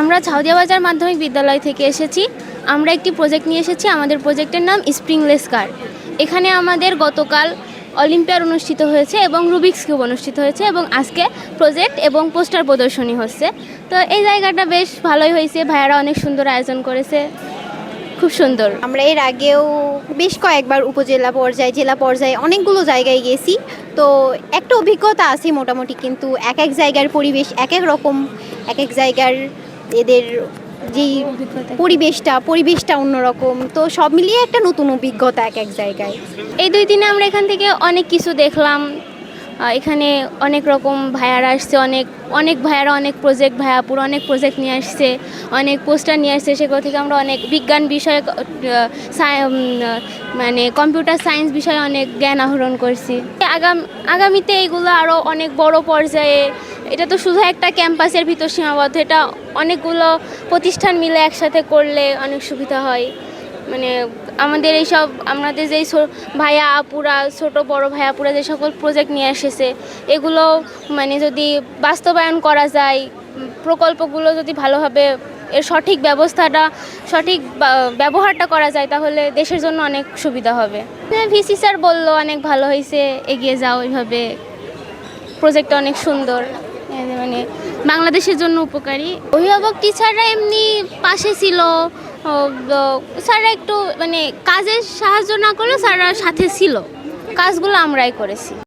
আমরা ছাউদিয়া বাজার মাধ্যমিক বিদ্যালয় থেকে এসেছি। আমরা একটি প্রজেক্ট নিয়ে এসেছি। আমাদের প্রজেক্টের নাম স্প্রিংলেস কার এখানে আমাদের গতকাল অলিম্পিয়াড অনুষ্ঠিত হয়েছে এবং রুবিক্স কিউব অনুষ্ঠিত হয়েছে এবং আজকে প্রজেক্ট এবং পোস্টার প্রদর্শনী হচ্ছে। তো এই জায়গাটা বেশ ভালোই হয়েছে। ভাইয়ারা অনেক সুন্দর আয়োজন করেছে। খুব সুন্দর। আমরা এর আগেও বেশ কয়েকবার উপজেলা পর্যায়ে, জেলা পর্যায়ে অনেকগুলো জায়গায় গেছি। তো একটা অভিজ্ঞতা আছে মোটামুটি, কিন্তু এক এক জায়গার পরিবেশ এক এক রকম, এক এক জায়গার এদের যেই। পরিবেশটা পরিবেশটা অন্যরকম। তো সব মিলিয়ে একটা নতুন অভিজ্ঞতা এক এক জায়গায়। এই দুই দিনে আমরা এখান থেকে অনেক কিছু দেখলাম। এখানে অনেক রকম ভাইয়ারা আসছে, অনেক অনেক ভাইয়ারা, অনেক প্রজেক্ট ভায়াপুর অনেক প্রজেক্ট নিয়ে আসছে, অনেক পোস্টার নিয়ে আসছে, সেগুলো থেকে আমরা অনেক বিজ্ঞান বিষয়ে মানে কম্পিউটার সায়েন্স বিষয়ে অনেক জ্ঞান আহরণ করছি। আগাম, আগামীতে এইগুলো আরও অনেক বড় পর্যায়ে এটা তো শুধু একটা ক্যাম্পাসের ভিতর সীমাবদ্ধ, এটা অনেকগুলো প্রতিষ্ঠান মিলে একসাথে করলে অনেক সুবিধা হয়। মানে আমাদের এইসব, আমাদের যেই ভাইয়া আপুরা, ছোট বড় ভাইয়া আপুরা যে সকল প্রজেক্ট নিয়ে এসেছে, এগুলো মানে যদি বাস্তবায়ন করা যায়, প্রকল্পগুলো যদি ভালোভাবে এর সঠিক ব্যবস্থাটা, সঠিক ব্যবহারটা করা যায়, তাহলে দেশের জন্য অনেক সুবিধা হবে। ভিসি স্যার বলল, অনেক ভালো হয়েছে এগিয়ে যাও। এইভাবে প্রজেক্টটা অনেক সুন্দর। মানে বাংলাদেশের জন্য উপকারী। অভিভাবক টিচাররা এমনি পাশে ছিল স্যাররা একটু মানে কাজের সাহায্য না করলেও স্যাররা সাথে ছিল। কাজগুলো আমরাই করেছি।